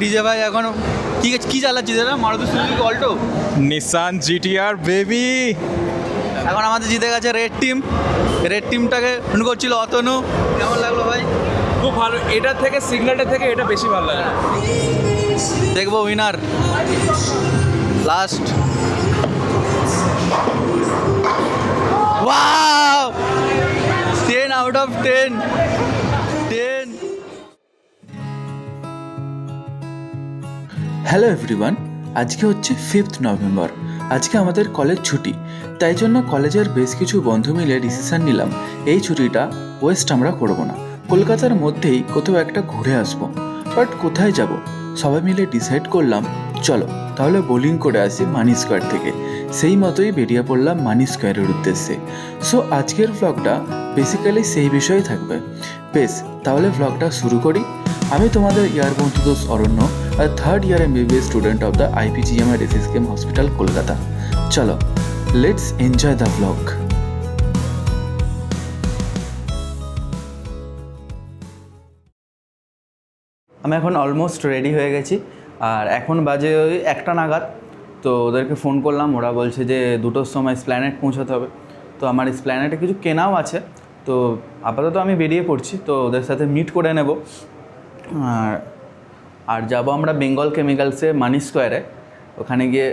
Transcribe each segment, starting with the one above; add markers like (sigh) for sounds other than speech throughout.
DJ ভাই এখন কি কি চালাচ্ছিস দাদা? Maruti Suzuki Alto? Nissan GTR baby এখন আমাদের জিতে গেছে রেড টিম রেড টিমটাকে ফোন করছিল অতনু। কেমন লাগল ভাই? খুব ভালো। এটা থেকে সিগন্যালটা থেকে এটা বেশি ভালো লাগে। দেখব winner last wow ten out of ten hello everyone আজকে হচ্ছে ফিফথ নভেম্বর আজকে আমাদের কলেজ ছুটি। তাই জন্য কলেজের বেশ কিছু বন্ধু মিলে ডিসিশন নিলাম। এই ছুটিটা ওয়েস্ট আমরা করব না। কলকাতার মধ্যেই কোথাও একটা ঘুরে আসব। বাট কোথায় যাব? সবাই মিলে ডিসাইড করলাম, চলো, তাহলে বোলিং করে আসি মানি স্কোয়ার থেকে। সেই মতোই বেরিয়ে পড়লাম মানি স্কোয়ারের উদ্দেশ্যে। সো আজকের ভ্লগটা বেসিক্যালি সেই বিষয়ে থাকবে। বেশ, তাহলে ভ্লগটা শুরু করি। আমি তোমাদের ইয়ার বন্ধু দোষ Aranya. Third year MBBS student of the IPGM R SSKM hospital Kolkata চলো লেটস এনজয় দ্য ব্লগ আমি এখন অলমোস্ট রেডি হয়ে গেছি, আর এখন বাজে ওই একটা নাগাদ। তো ওদেরকে ফোন করলাম, ওরা বলছে যে দুটোর সময় স্প্ল্যানেট পৌঁছাতে হবে। তো আমার স্প্ল্যানেটে কিছু কেনাও আছে। তো আপাতত আমি বেরিয়ে পড়ছি, তো ওদের সাথে মিট করে নেব। আর আর যাব আমরা বেঙ্গল কেমিক্যালসে মানি স্কোয়ারে ওখানে গিয়ে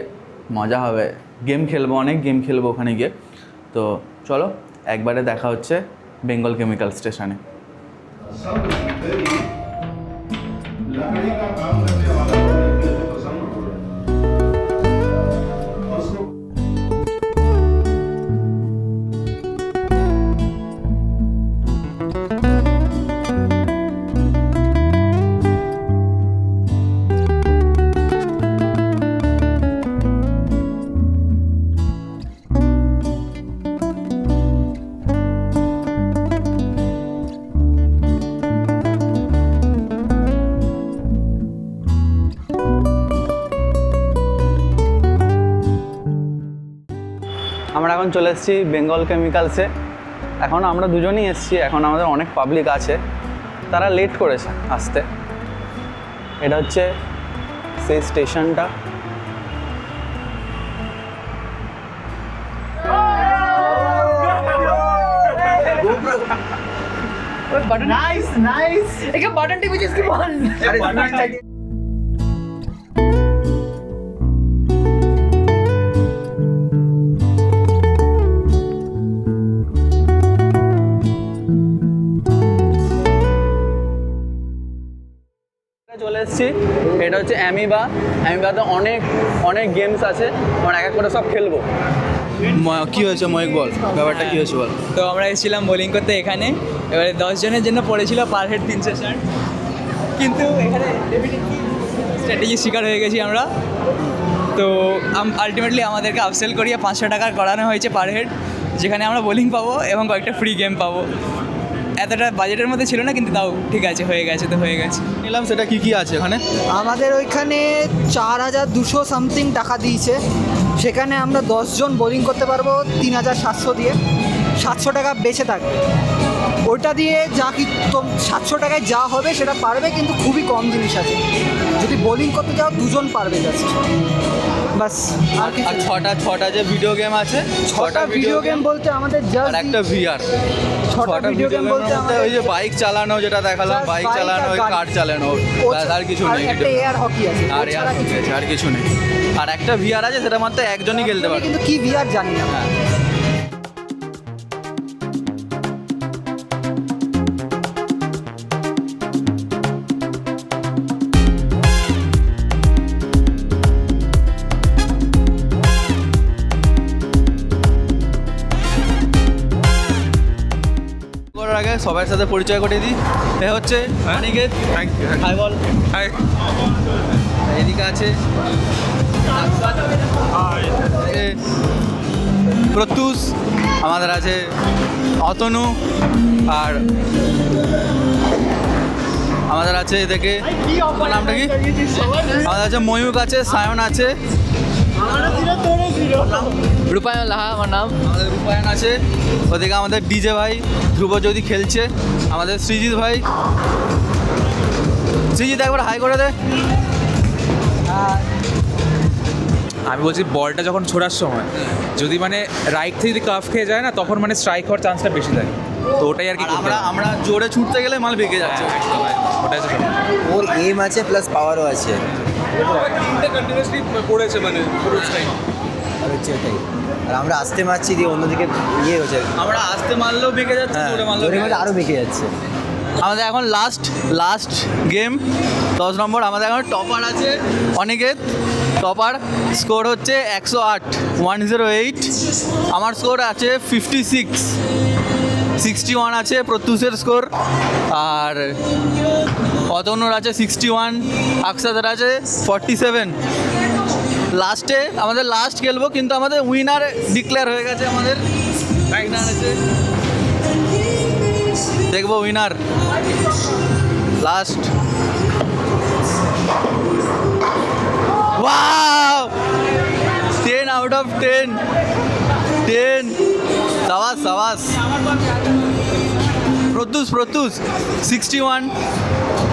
মজা হবে। গেম খেলব, অনেক গেম খেলব ওখানে গিয়ে। তো চলো, একবারে দেখা হচ্ছে বেঙ্গল কেমিক্যাল স্টেশনে চলে এসেছি বেঙ্গল কেমিক্যালসে এখন আমরা দুজনেই এসেছি এখন আমাদের অনেক পাবলিক আছে তারা লেট করেছে আসতে এটা হচ্ছে সেই স্টেশনটা Nice, nice. Like a button to which is the one. এটা হচ্ছে অ্যামিবা। অ্যামিবাতে অনেক অনেক গেমস আছে। আমরা এক এক করে সব খেলব। কি হয়েছে ময়ক বল? ব্যাপারটা কি হয়েছে বল? তো আমরা এসেছিলাম বোলিং করতে এখানে। এবারে দশ জনের জন্য পড়েছিল পার হেড তিনশো ষাট। কিন্তু এখানে স্ট্র্যাটেজি শিকার হয়ে গেছি আমরা। তো আলটিমেটলি আমাদেরকে আপসেল করিয়ে পাঁচশো টাকা করানো হয়েছে পার হেড যেখানে আমরা বোলিং পাবো এবং কয়েকটা ফ্রি গেম পাবো। এতটা বাজেটের মধ্যে ছিল না কিন্তু তাও ঠিক আছে হয়ে গেছে তো হয়ে গেছে। নিলাম সেটা কি কি আছে ওখানে? আমাদের ওইখানে চার হাজার দুশো সামথিং টাকা দিয়েছে। সেখানে আমরা দশজন বোলিং করতে পারব তিন হাজার সাতশো দিয়ে। সাতশো টাকা বেঁচে থাকবে। ওইটা দিয়ে যা কি তো সাতশো টাকায় যা হবে সেটা পারবে কিন্তু খুবই কম জিনিস আছে। যদি বোলিং করতে যাও দুজন পারবে জাস্ট বাস। আর। ছটা ছটা যে ভিডিও গেম আছে ছটা ভিডিও গেম বলতে আমাদের জাস্ট একটা ভিআর ছটা ভিডিও গেম বলতে ওই যে বাইক চালানো যেটা দেখালাম বাইক চালানো কার চালানো আর কিছু নেই একটা এয়ার হকি আছে আর ওছাড়া হকি কিছু আর কিছু নেই। আর একটা ভিআর আছে সেটা মাত্র একজনই খেলতে পারে কিন্তু কি ভিআর জানি না। সবার সাথে পরিচয় করে দিই। এ হচ্ছে অনিকেত হাই বল। হাই এদিকে আছে। প্রত্যুষ আমাদের আছে অতনু আর আমাদের আছে এদিকে নামটা কি? আমাদের আছে ময়ূক আছে সায়ন আছে। রূপায়ণ লাহা আমার নাম। আমাদের রূপায়ণ আছে। ওদিকে আমাদের ডিজে ভাই ধ্রুব যদি খেলছে। আমাদের সৃজিৎ ভাই। সৃজিৎ একবার হাই করে দে। আমি বলছি বলটা যখন ছোড়ার সময় যদি মানে রাইট থেকে যদি কাফ খেয়ে যায় না তখন মানে স্ট্রাইক হওয়ার চান্সটা বেশি থাকে। তো ওটাই আর কি আমরা আমরা জোরে ছুটতে গেলে মাল বেঁকে যাচ্ছে। ওটাই তো ওর এম আছে প্লাস পাওয়ারও আছে। তিনটে কন্টিনিউয়াসলি পড়েছে মানে পুরো টাইম আর হচ্ছে এটাই আর আমরা আসতে মারছি দিয়ে অন্যদিকে ইয়ে হচ্ছে। আমরা আসতে মারলেও বেঁকে যাচ্ছে হ্যাঁ মারলেও জোরে মারলে আরও বেঁকে যাচ্ছে। আমাদের এখন লাস্ট লাস্ট গেম দশ নম্বর। আমাদের এখন টপার আছে অনেকের টপার স্কোর হচ্ছে একশো আট ওয়ান জিরো এইট আমার স্কোর আছে ফিফটি সিক্স সিক্সটি ওয়ান আছে প্রত্যুষের স্কোর আর অতনুর আছে সিক্সটি ওয়ান আকসাদের আছে ফর্টি সেভেন লাস্টে আমাদের লাস্ট খেলব কিন্তু আমাদের উইনার ডিক্লেয়ার হয়ে গেছে আমাদের। উইনার আছে দেখব winner last wow ten out of ten ten সাবাস সাবাস। প্রত্যুষ প্রত্যুষ। সিক্সটি ওয়ান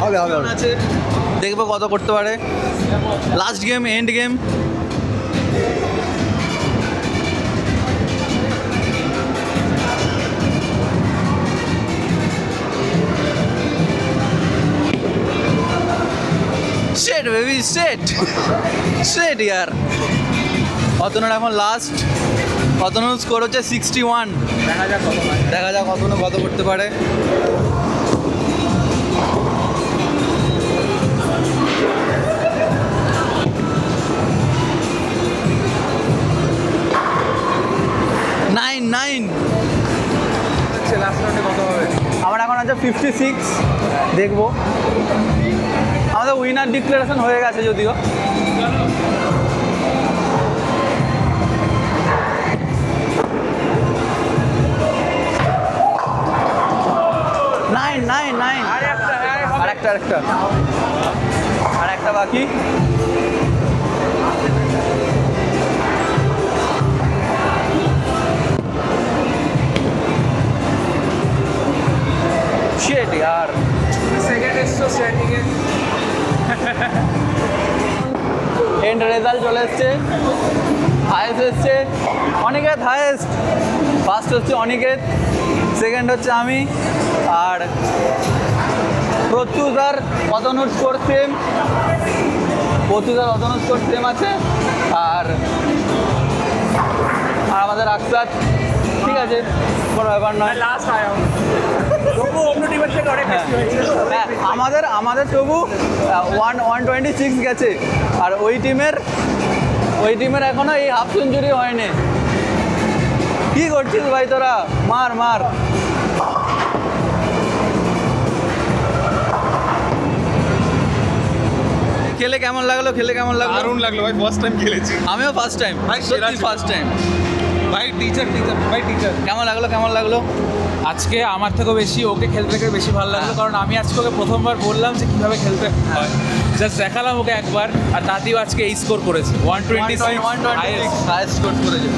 হবে হবে। হবে আছে। দেখব কত করতে পারে। Last game end game set baby set set ইয়ার অতনুর এখন লাস্ট অতনুর স্কোর হচ্ছে? সিক্সটি ওয়ান দেখা যাক কত দেখা যাক অতনু কত করতে পারে নাইন নাইন আমার এখন আছে ফিফটি সিক্স দেখব। উইনার ডিক্লারেশন হয়ে গেছে যদিও নাইন নাইন নাইন আর একটা আর একটা আর একটা বাকি Shit, यार। সেকেন্ড এসছো স্ট্যান্ডিংয়ে এন্ড রেজাল্ট চলে এসছে। হায়েস্ট এসছে। অনিকেত হায়েস্ট ফার্স্ট হচ্ছে অনিকেত সেকেন্ড হচ্ছে আমি। আর প্রত্যুষ আর অতনুর স্কোর সেম প্রত্যুষ আর অতনুর স্কোর সেম আছে। আর আর আমাদের আকসার ঠিক আছে, কোনো ব্যাপার নয়। লাস্ট আয় হ্যাঁ আমাদের আমাদের তবু ওয়ান ওয়ান টোয়েন্টি সিক্স গেছে। আর ওই টিমের ওই টিমের এখনও এই হাফ সেঞ্চুরি হয়নি। কি করছিস ভাই তোরা? মার মার। খেলে কেমন লাগল? খেলে কেমন লাগল? দারুণ লাগল ভাই ফার্স্ট টাইম খেলেছি। আমিও ফার্স্ট টাইম ভাই, সেরা ফার্স্ট টাইম ভাই টিচার টিচার ভাই টিচার কেমন লাগল? কেমন লাগল? আজকে আমার থেকেও বেশি ওকে খেলতে থেকে বেশি ভালো লাগল। কারণ আমি আজকে ওকে প্রথমবার বললাম যে কীভাবে খেলতে হয়। জাস্ট দেখালাম ওকে একবার আর তাতেও আজকে এই স্কোর করেছে। ওয়ান টোয়েন্টি হাইস্ট স্কোর করেছে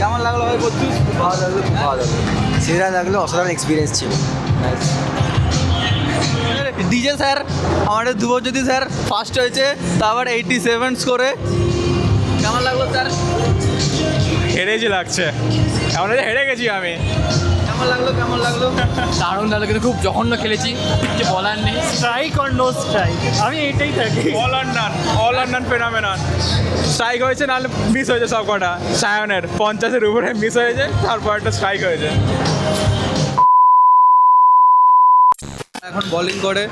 কেমন লাগল ভাই প্রত্যুষ ভালো লাগল ভালো লাগল। সেরা লাগল অসাধারণ এক্সপিরিয়েন্স ছিল। ডিজে স্যার আমাদের ধ্রুবজ্যোতি স্যার ফার্স্ট হয়েছে তারপর এইটি সেভেন স্কোরে কেমন লাগল স্যার হেরেছি লাগছে। এমন হেরে গেছি আমি। কেমন লাগল কেমন লাগল? দারুণ লাগল কিন্তু খুব জঘন্য খেলেছি। কিছু বলার নেই। স্ট্রাইক অর নো স্ট্রাইক আমি এটাই থাকি। All or none all or none phenomenon strike হয়েছে নাহলে মিস হয়েছে সব কটা। সায়নের পঞ্চাশের উপরে মিস হয়েছে তারপর একটা স্ট্রাইক হয়েছে। এখন বোলিং করে।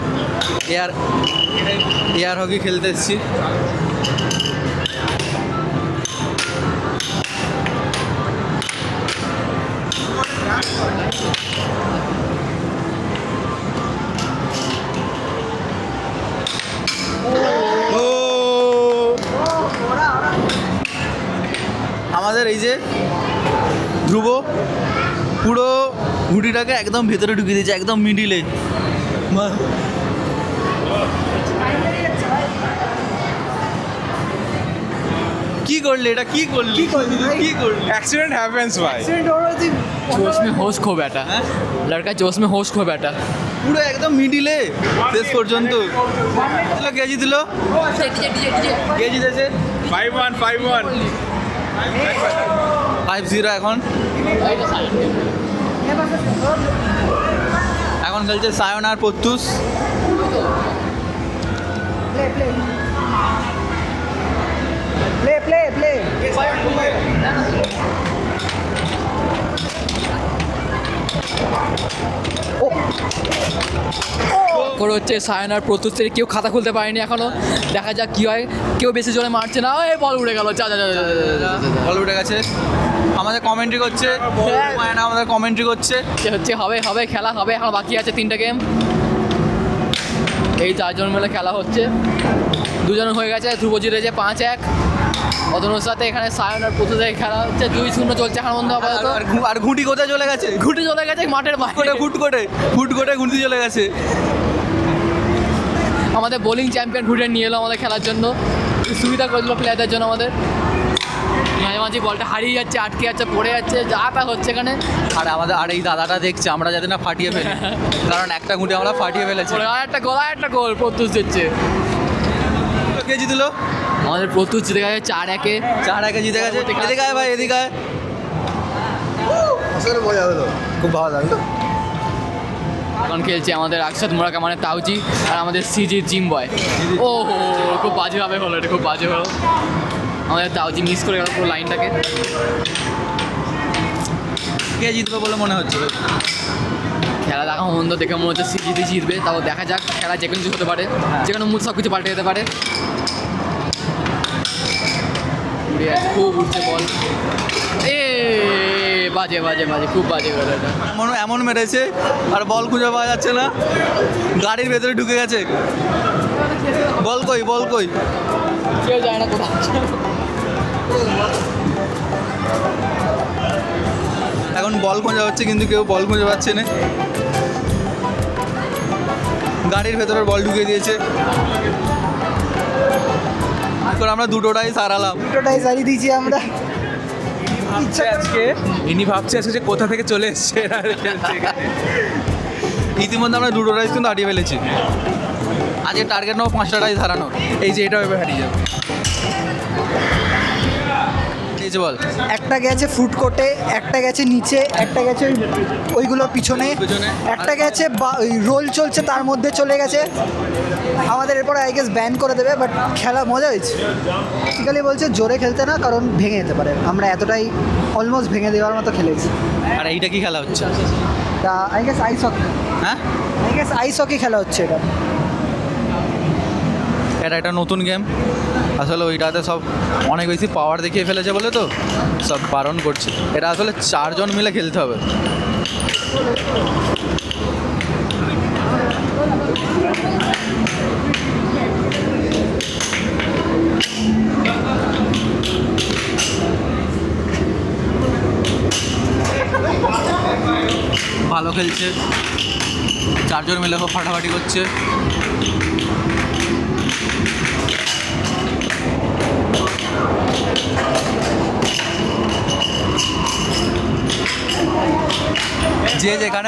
এয়ার এয়ার হকি খেলতে এসেছি। আমাদের এই যে ধ্রুব পুরো ঘুটিটাকে একদম ভেতরে ঢুকিয়ে দিয়েছে একদম মিডিলে কি করলে এটা? কি করলি? কি করলি কি করলি? অ্যাক্সিডেন্ট হ্যাপেন্স ভাই। অ্যাক্সিডেন্ট হওয়ার जोश में होश खो बैठा लड़का जोश में होश खो बैठा পুরো একদম মিডিলে শেষ পর্যন্ত দিল কে জিতল কে জিতেছে five one five one five zero এখন এখন খেলছে সায়ন আর প্রত্যুষ প্লে প্লে প্লে করে হচ্ছে সায়নার প্রত্যুত্তরে কেউ খাতা খুলতে পারেনি এখনও দেখা যাক কি হয় কেউ বেশি জোরে মারছে না এই বল উড়ে গেল যা, যা। বল উঠে গেছে আমাদের কমেন্ট্রি করছে মায়না আমাদের কমেন্ট্রি করছে হচ্ছে হবে হবে খেলা হবে এখন বাকি আছে তিনটে গেম এই চারজন মিলে খেলা হচ্ছে দুজন হয়ে গেছে ধ্রুব জিতেছে পাঁচ এক অতনুর সাথে এখানে সায়ন আর প্রত্যুতে খেলা হচ্ছে। দুই শূন্য চলছে এখন বন্ধু আপাতত। আর ঘুঁটি কোথায় চলে গেছে? ঘুটে চলে গেছে মাঠের বাইরে। ফুট করে ফুট করে ঘুঁটি চলে গেছে। আমাদের বোলিং চ্যাম্পিয়ন ঘুরে নিয়ে এলো আমাদের খেলার জন্য। সুবিধা করে দিল প্লেয়ারদের জন্য আমাদের। মাঝে মাঝে বলটা হারিয়ে যাচ্ছে আটকে যাচ্ছে পড়ে যাচ্ছে যা তা হচ্ছে এখানে। আর আমাদের আর এই দাদাটা দেখছে আমরা যাতে না ফাটিয়ে ফেলি। (laughs) কারণ একটা ঘুঁটি আমরা ফাটিয়ে ফেলেছি। আর একটা গোল আর একটা গোল প্রত্যুষ দিচ্ছে। কে জিতলো? আমাদের প্রত্যুষ জিতে গেছে চার একে। চার একে জিতে গেছে। এদিকে আয় ভাই এদিকে আয়। আসলে মজা হলো। খুব ভালো লাগল। এখন খেলছে আমাদের আকসাদ মোরাকা মানে তাউজি আর আমাদের সিজি জিম বয় ও হো খুব বাজেভাবে হলো এটা খুব বাজে হলো। আমাদের তাউজি মিস করে গেল পুরো লাইনটাকে। কে জিতবে বলে মনে হচ্ছে? খেলা দেখা মন্দ দেখে মনে হচ্ছে সিজিতে জিতবে তাও দেখা যাক খেলা যে কোনো কিছু হতে পারে। যে কোনো মুড সব কিছু পাল্টে যেতে পারে। যাচ্ছে, খুব উঠছে বল। এ বাজে বাজে বাজে খুব বাজে বল এটা। এমন এমন মেরেছে আর বল খুঁজে পাওয়া যাচ্ছে না। গাড়ির ভেতরে ঢুকে গেছে। বল কই বল কই? কেউ যায় না কোথাও এখন বল খোঁজা হচ্ছে কিন্তু কেউ বল খুঁজে পাচ্ছে না। গাড়ির ভেতরে বল ঢুকে দিয়েছে। এখন আমরা দুটোটাই সারালাম। দুটোটাই সারিয়ে দিয়েছি আমরা। করে- আজকে? ইনি ভাবছে আজকে যে কোথা থেকে চলে এসছে ইতিমধ্যে আমরা দুটো রাইস কিন্তু হারিয়ে ফেলেছি। আজকে টার্গেট নেব পাঁচটাটাই হারানো এই যে এটা এবার হারিয়ে যাবে। এই বল। একটা গেছে ফুড কোর্টে একটা গেছে নিচে একটা গেছে ওই- ওইগুলোর পিছনে। একটা গেছে ওই রোল চলছে তার মধ্যে চলে গেছে। আমাদের এরপর আই গেস ব্যান করে দেবে বাট খেলা মজা হয়েছে। বেসিক্যালি বলছে জোরে খেলতে না কারণ ভেঙে যেতে পারে। আমরা এতটাই অলমোস্ট ভেঙে দেওয়ার মতো খেলেছি। আর এইটা কি খেলা হচ্ছে? তা আই গেস আইস হকি হ্যাঁ? আই গেস আইস হকি খেলা হচ্ছে এটা। এটা একটা নতুন গেম আসলে ওইটাতে সব অনেক বেশি পাওয়ার দেখিয়ে ফেলেছে বলে তো সব বারণ করছে। এটা আসলে চারজন মিলে খেলতে হবে। ভালো খেলছে। চারজন মিলে ফাটাফাটি করছে।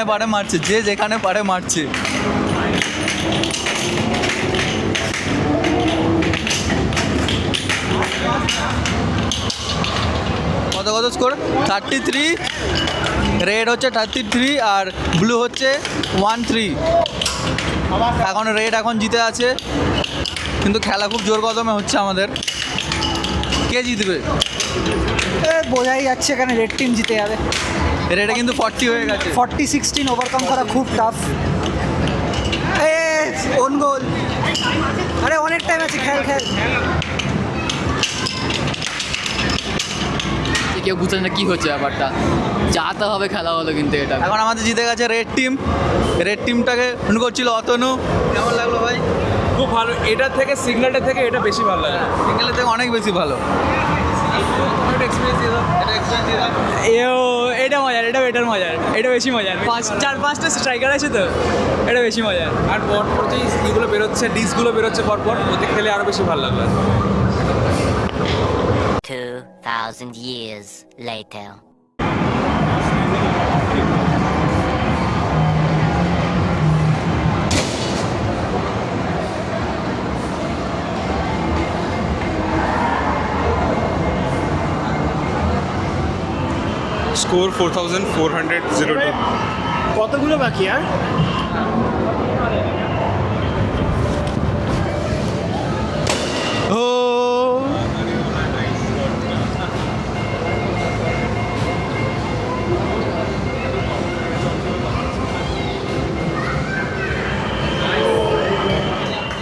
যেখানে পারে মারছে, যে যেখানে পারে মারছে। কত কত স্কোর থার্টি থ্রি রেড হচ্ছে থার্টি থ্রি আর ব্লু হচ্ছে ওয়ান থ্রি এখন রেড এখন জিতে আছে। কিন্তু খেলা খুব জোর কদমে হচ্ছে আমাদের। কে জিতবে? বোঝাই যাচ্ছে এখানে রেড টিম জিতে যাবে। রেডে কিন্তু ফর্টি হয়ে গেছে। ফর্টি সিক্সটিন ওভারকাম করা খুব টাফ এ ওন গোল আরে অনেক টাইম আছে খেল খেল। কেউ বুঝছে না কি হচ্ছে ব্যাপারটা। যাতে হবে খেলা হলো কিন্তু এটা। এখন আমাদের জিতে গেছে রেড টিম রেড টিমটাকে ফোন করছিল অতনু। কেমন লাগল ভাই? খুব ভালো। এটার থেকে সিগন্যালটা থেকে এটা বেশি ভালো লাগে। সিঙ্গেলের থেকে অনেক বেশি ভালো। এটা এও মজার এটা বেটার মজার এটা বেশি মজার। পাঁচ চার পাঁচটা স্ট্রাইকার আছে তো এটা বেশি মজার। আর পরপর যে ইগুলো বেরোচ্ছে ডিসগুলো বেরোচ্ছে পরপর ওতে খেলে আরও বেশি ভালো লাগল 2,000 years later. Score four thousand four hundred zero two কতগুলো বাকি আর?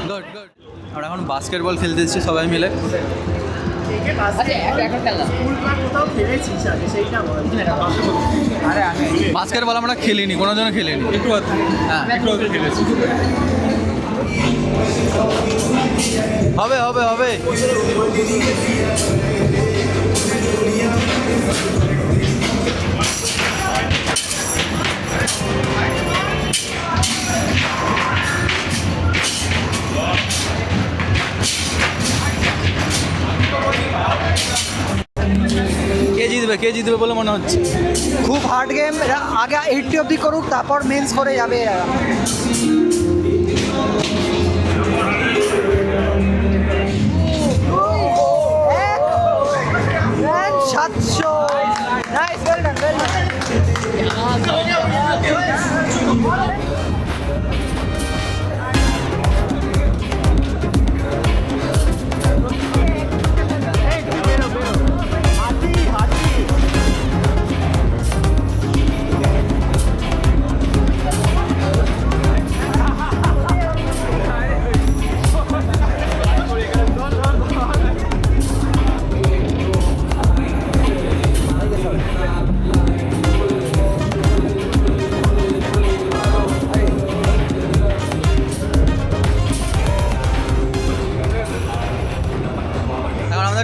গুড গুড আমরা এখন বাস্কেটবল খেলতে এসেছি সবাই মিলে। আচ্ছা একটা একটা খেললাম স্কুল বা কোথাও খেলেছিস আগে সেইটা বল। বাস্কেটবল আমরা খেলিনি কোনো জন্য খেলিনি। একটু হ্যাঁ। একটু খেলেছি। হবে হবে হবে। জিতবে, কে জিতবে বলে মনে হচ্ছে? খুব হার্ড গেম আগে এইটটি অবধি করুক, তারপর মেন্স করে যাবে সাতশো। নাইস ওয়েল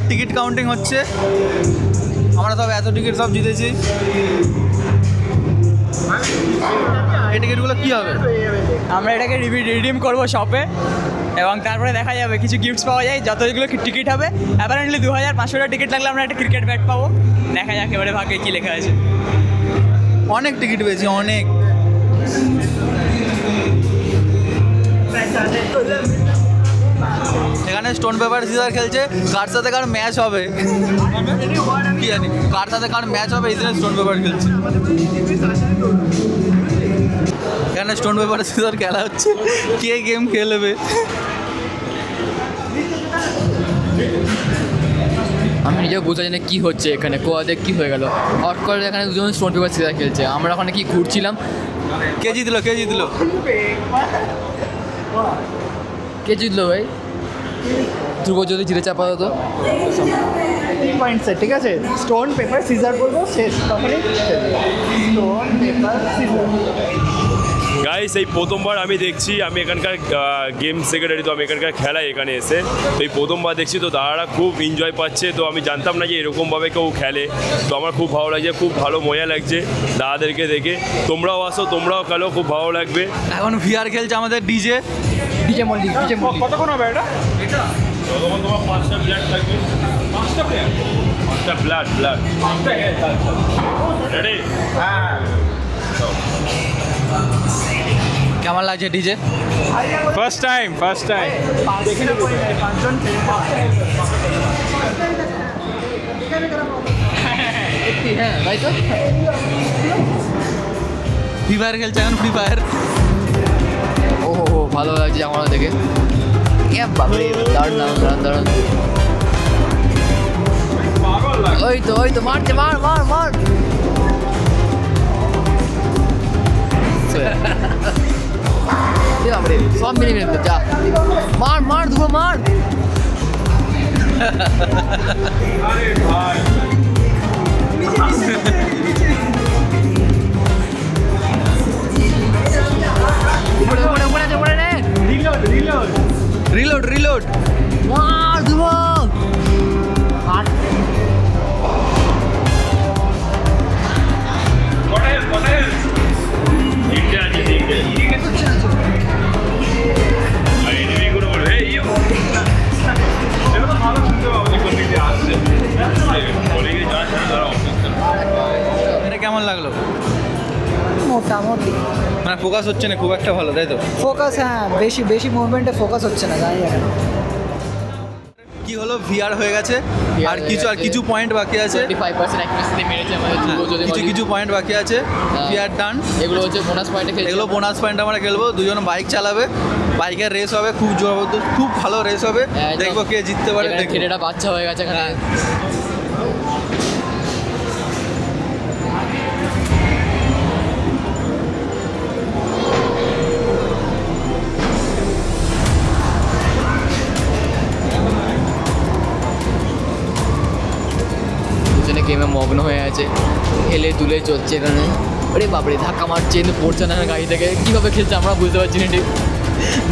টিকিট কাউন্টিং হচ্ছে। আমরা সব এত টিকিট সব জিতেছি। এই টিকিটগুলো কী হবে? আমরা এটাকে রিডিম করব শপে এবং তারপরে দেখা যাবে, কিছু গিফটস পাওয়া যায়, যতগুলো টিকিট হবে। অ্যাপারেন্টলি দু হাজার পাঁচশো টাকা টিকিট লাগলে আমরা একটা ক্রিকেট ব্যাট পাবো। দেখা যাক এবারে ভাগ্যে কী লেখা আছে। অনেক টিকিট পেয়েছি, অনেক। এখানে স্টোন পেপার সিজার খেলছে কার সাথে কার ম্যাচ হবে? কি জানি কার সাথে কার ম্যাচ হবে এই জন্য স্টোন পেপার খেলছে। এখানে স্টোন পেপার সিজার খেলা হচ্ছে কে গেম খেলবে? আমি নিজেও বোঝা জানি কী হচ্ছে এখানে কোয়াতে কী হয়ে গেল? হট করে এখানে দুজন স্টোন পেপার সিজার খেলছে আমরা ওখানে কি ঘুরছিলাম? কে জিতলো কে জিতলো? কে জিতলো ভাই? ধ্রুব যদি জিতে চাপা হতো তিন পয়েন্ট সেট ঠিক আছে? স্টোন পেপার সিজার করব শেষ তখনই স্টোন পেপার সিজার গাইস এই প্রথমবার আমি দেখছি আমি এখানকার গেম সেক্রেটারি তো আমি এখানকার খেলাই এখানে এসে তো এই প্রথমবার দেখছি তো দাদারা খুব এনজয় পাচ্ছে তো আমি জানতাম না যে এরকমভাবে কেউ খেলে। তো আমার খুব ভালো লাগছে খুব ভালো মজা লাগছে দাদাদেরকে দেখে। তোমরাও আসো তোমরাও খেলো খুব ভালো লাগবে। এখন ভিআর খেলছে আমাদের DJ DJ Mallick DJ Mallick কতক্ষণ হবে এটা? এটা? তখন তোমার পাঁচটা ব্লাড থাকবে। পাঁচটা প্লেয়ার পাঁচটা ব্লাড ব্লাড পাঁচটা রেডি হ্যাঁ। কেমন লাগছে DJ? First time first time হ্যাঁ তাই তো? ফ্রি ফায়ার খেলছে এখন ফ্রি ফায়ার ভালো লাগছে আমার দেখে। বাপরে দাঁড়ান দাঁড়ান দাঁড়ান ওই তো ওই তো মারছে মার মার মার। সব মিলে মিলে যা। মার মার দুটো মার। উপরে অবজেকশন এটা কেমন লাগল? মোটামুটি। মানে ফোকাস হচ্ছে না খুব একটা ভালো তাই তো? ফোকাস হ্যাঁ বেশি বেশি মুভমেন্টে ফোকাস হচ্ছে না জানি না কি হলো? ভিআর হয়ে গেছে? আর কিছু আর কিছু পয়েন্ট বাকি আছে? টোয়েন্টি ফাইভ পার্সেন্ট অ্যাকুরেসিতে মেরেছে আমাদের কিছু কিছু পয়েন্ট বাকি আছে। ভিআর ডান এগুলো হচ্ছে বোনাস পয়েন্টে খেলছে। এগুলো বোনাস পয়েন্ট আমরা খেলব। দুজন বাইক চালাবে। বাইকের রেস হবে খুব জবরদস্ত খুব ভালো রেস হবে। একদম। দেখব কে জিততে পারে খেলেটা বাচ্চা হয়ে গেছে এখানে। গেমে মগ্ন হয়ে আছে। হেলে দুলে চলছে এখানে। আরে বাপরে ধাক্কা মারছে কিন্তু পড়ছে না গাড়ি থেকে কীভাবে খেলছে আমরা বুঝতে পারছি না ঠিক।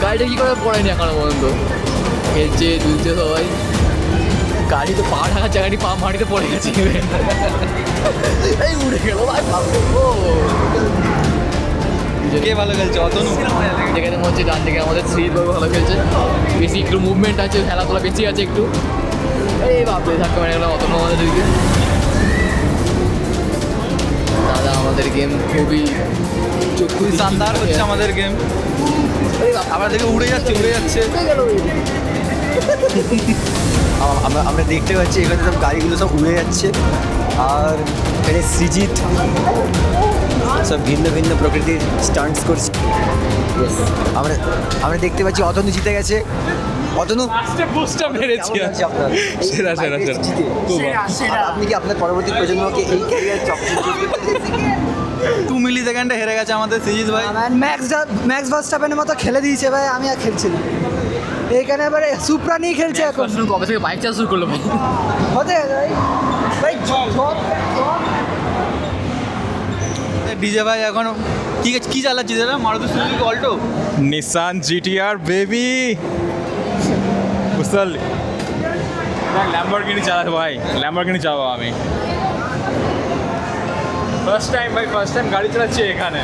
গাড়িটা কী করে পড়েনি এখনও পর্যন্ত? খেলছে দুলছে সবাই। গাড়ি তো পা ঢাকাচ্ছে গাড়ি পা মাটিতে পড়ে গেছে। এই উড়ে গেল ভাই কে ভালো খেলছে? অতনু? যেখানে মনে হচ্ছে ডান দিকে আমাদের শ্রীবাবু ভালো খেলছে। বেশি একটু মুভমেন্ট আছে খেলাধুলা বেশি আছে একটু। এই বাপরে ধাক্কা মেরে গেলাম অত আমাদের দিকে। খুবই খুবই শানদার হচ্ছে আমাদের গেম আবার দেখে উড়ে যাচ্ছে উড়ে যাচ্ছে। আমরা আমরা দেখতে পাচ্ছি এখানে সব গাড়িগুলো সব উড়ে যাচ্ছে। আর এখানে সৃজিত সব ভিন্ন ভিন্ন প্রকৃতির স্টান্টস করছে। আমরা আমরা দেখতে পাচ্ছি অতনু জিতে গেছে। অতনু? বুস্টটা মেরেছি আপনার? সেরা, সেরা, সেরা। আপনি কি আপনার পরবর্তী প্রজন্মকে এই ক্যারিয়ার চকচক টু মিলি সেকেন্ডে হেরে গেছে আমাদের সিজিত ভাই। ম্যাক্স ম্যাক্স ভার্স্টাপেনের মতো খেলে দিয়েছে ভাই আমি আর খেলছি না। এইখানে এবারে সুপ্রা নিয়ে খেলছে এখন। কবে থেকে বাইক চালা শুরু করল ভাই? হতে ভাই। ডিজে ভাই এখন কি কি চালাচ্ছি দাদা? Maruti Suzuki Alto? Nissan GTR baby বুঝতে পারলি ল্যাম্বরগিনি চালাতে ভাই। ল্যাম্বরগিনি চালাবো আমি। ফার্স্ট টাইম ভাই ফার্স্ট টাইম গাড়ি চালাচ্ছি এখানে।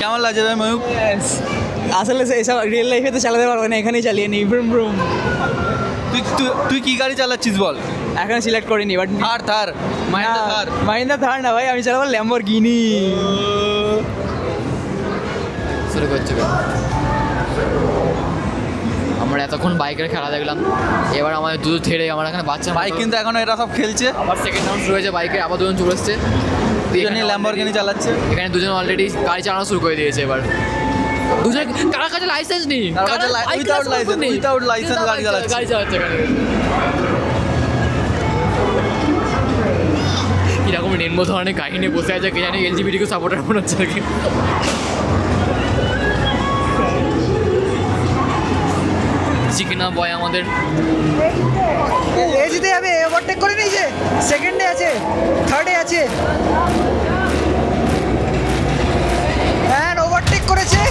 কেমন লাগছে ভাই ময়ূক আসলে এসব রিয়েল লাইফে তো চালাতে পারব না এখানেই চালিয়ে নিই ব্রুম ব্রুম তুই তুই- কি গাড়ি চালাচ্ছিস বল? এখন সিলেক্ট করিনি বাট থার থার। মাইন্ডা থার। মাইন্দা থার না ভাই আমি চালাবো ল্যাম্বরগিনি শুরু করছে? আমরা এতক্ষণ বাইকের খেলা দেখলাম। এবার আমাদের দুধ ছেড়ে আমার এখানে বাচ্চা বাইক কিন্তু এখনও এরা সব খেলছে। আবার সেকেন্ড রাউন্ড শুরু হয়েছে বাইকে আবার দুজন চলে এসছে। দুজনই ল্যাম্বরগিনি চালাচ্ছে। এখানে দুজন অলরেডি গাড়ি চালানো শুরু করে দিয়েছে এবার। দুজন কার কাছে লাইসেন্স নেই। নেই। without license Without গাড়ি চালাচ্ছে। গাড়ি চালাচ্ছে এখানে। কীরকম নিম্ন ধরনের কাহিনী বসে আছে কে জানি এলজিবিটিকে সাপোর্টার মনে হচ্ছে নাকি চিকেনা বয় আমাদের। এ জিতে যাবে ওভারটেক করে নিয়েছে সেকেন্ডে আছে থার্ডে আছে। হ্যাঁ ওভারটেক করেছে।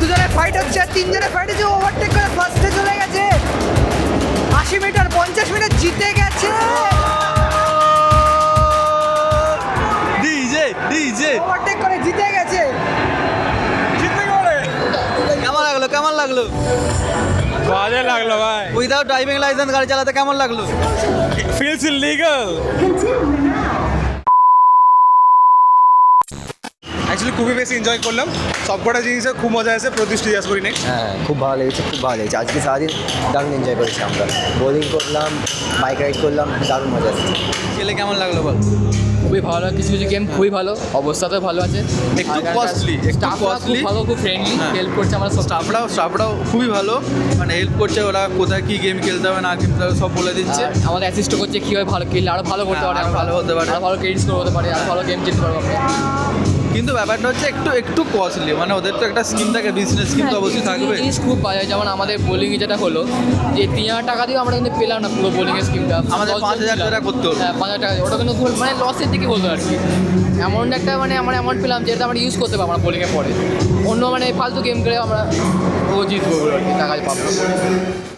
দুজনে ফাইট হচ্ছে আর তিনজনে ফাইট হচ্ছে ওভারটেক করে ফার্স্টে চলে গেছে। আশি মিটার পঞ্চাশ মিটার জিতে গেছে। লাগল? বাজে লাগল ভাই। উইদাউট ড্রাইভিং লাইসেন্স গাড়ি চালাতে কেমন লাগল? ফিলস ইলিগাল অ্যাকচুয়ালি খুবই বেশি এনজয় করলাম। সবকটা জিনিসে খুব মজা আছে প্রতিষ্ঠিত ইয়াস করি নেক্সট হ্যাঁ খুব ভালো লেগেছে খুব ভালো লেগেছে। আজকে সারাদিন দারুণ এনজয় করেছি আমরা। বোলিং করলাম বাইক রাইড করলাম দারুণ মজা আসছে খেলে কেমন লাগল বল? খুবই ভালো কিছু কিছু গেম খুবই ভালো অবস্থাতে ভালো আছে একটু কস্টলি একটু কস্টলি ভালো খুব ফ্রেন্ডলি হ্যাঁ। হেল্প করছে আমার স্টাফরাও স্টাফরাও খুবই ভালো মানে হেল্প করছে ওরা কোথায় কি গেম খেলতে হবে না খেলতে হবে সব বলে দিচ্ছে আর আমাদের অ্যাসিস্ট করছে কীভাবে ভালো খেললে আরও ভালো করতে হ্যাঁ, পারে আরও। ভালো হতে পারে। আরও ভালো ক্রেডিট স্কোর হতে পারে আর ভালো গেম খেলতে পারব আমরা কিন্তু ব্যাপারটা হচ্ছে একটু একটু কস্টলি মানে ওদের তো একটা স্কিম থাকে বিজনেস স্কিম তো অবশ্যই হ্যাঁ, থাকবে। জিনিস খুব বাজে যেমন আমাদের বোলিং যেটা হলো যে তিন হাজার টাকা দিয়ে আমরা কিন্তু পেলাম না পুরো বোলিং এর স্কিমটা আমাদের পাঁচ হাজার টাকা করতে হলো। হ্যাঁ পাঁচ হাজার টাকা ওটা কিন্তু মানে লসের দিকে হলো আর কি। এমন একটা মানে আমরা অ্যামাউন্ট পেলাম যেটা আমরা ইউজ করতে পারব না বোলিংয়ে পরে। অন্য মানে ফালতু গেম খেলে আমরা ও জিতবো আর কি টাকা পাবো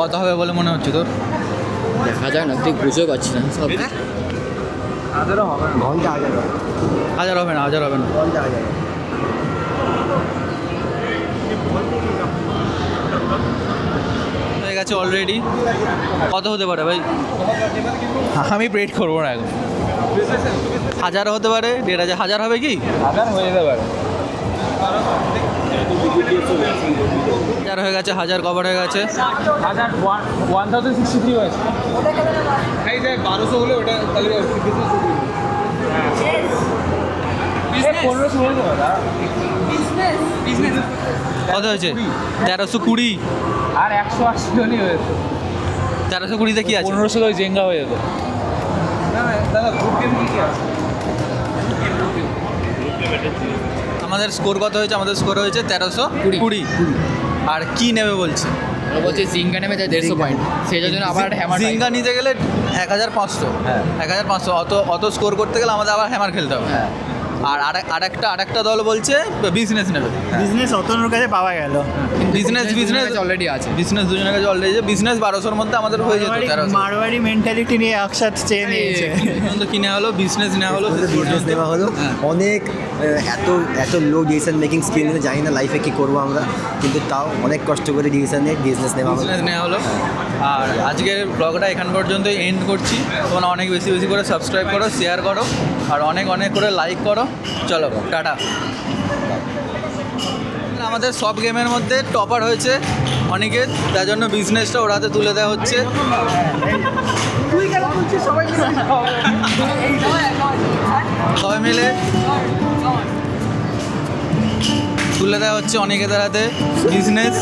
কত হবে বলে মনে হচ্ছে তোর? দেখা যায় না তুই বুঝতে পারছি না সব। হ্যাঁ? হাজারও ঘণ্টা হাজার হাজার হবে না হাজার হবে না। ঘণ্টা হয়ে গেছে অলরেডি কত হতে পারে ভাই? আমি প্রেড করব না এখন। হাজার হতে পারে দেড় হাজার হাজার হবে কি? হাজার হয়ে যেতে পারে। হাজার হয়ে গেছে হাজার কভার হয়ে গেছে। হাজার one one thousand sixty three হয়েছে। এই যে বারোশো হলে ওটা তাহলে পনেরোশো হয়ে যাবে কত হয়েছে? তেরোশো কুড়ি। আর একশো আশি হলেই হয়েছে। তেরোশো কুড়িতে কি আছে? পনেরোশো ওই জেঙ্গা হয়ে যেত না না দাদা গ্রুপ গেম কি আছে? আমাদের স্কোর কত হয়েছে? আমাদের স্কোর হয়েছে তেরোশো কুড়ি। আর কি নেবে বলছে? বলছে জিঙ্গা নেবে যায় দেড়শো পয়েন্ট সেই জন্য আবার হ্যামার জিঙ্গা নিতে গেলে এক হাজার পাঁচশো। এক হাজার পাঁচশো। অত অত স্কোর করতে গেলে আমাদের আবার হ্যামার খেলতে হবে। হ্যাঁ। আর আরেক- আরেকটা আরেকটা দল বলছে বিজনেস নেবে। বিজনেস অতনুর কাছে পাওয়া গেল। বিজনেস বিজনেস অলরেডি আছে। বিজনেস দুজনের কাছে অলরেডি বিজনেস বারোশোর মধ্যে আমাদের হয়ে যেত তেরোশো মারোয়ারি মেন্টালিটি নিয়ে একসাথে চেয়ে নিয়েছে। পর্যন্ত কিনে হলো বিজনেস নেওয়া হলো বিজনেস নেওয়া হলো। হ্যাঁ। অনেক এত এত লো ডিসিশন মেকিং স্কিল নিয়ে জানি না লাইফে কী করব আমরা কিন্তু তাও অনেক কষ্ট করে ডিসিশন নিয়ে বিজনেস নেওয়া হলো। বিজনেস নেওয়া হলো। আর আজকের ব্লগটা এখান পর্যন্ত এন্ড করছি। তোমরা অনেক বেশি বেশি করে সাবস্ক্রাইব করো শেয়ার করো আর অনেক অনেক করে লাইক করো। চলো, টাটা। আমাদের সব গেমের মধ্যে টপার হয়েছে অনেকের তার জন্য বিজনেসটা ওর হাতে তুলে দেওয়া হচ্ছে। সবাই মিলে তুলে দেওয়া হচ্ছে অনেকেদের হাতে বিজনেস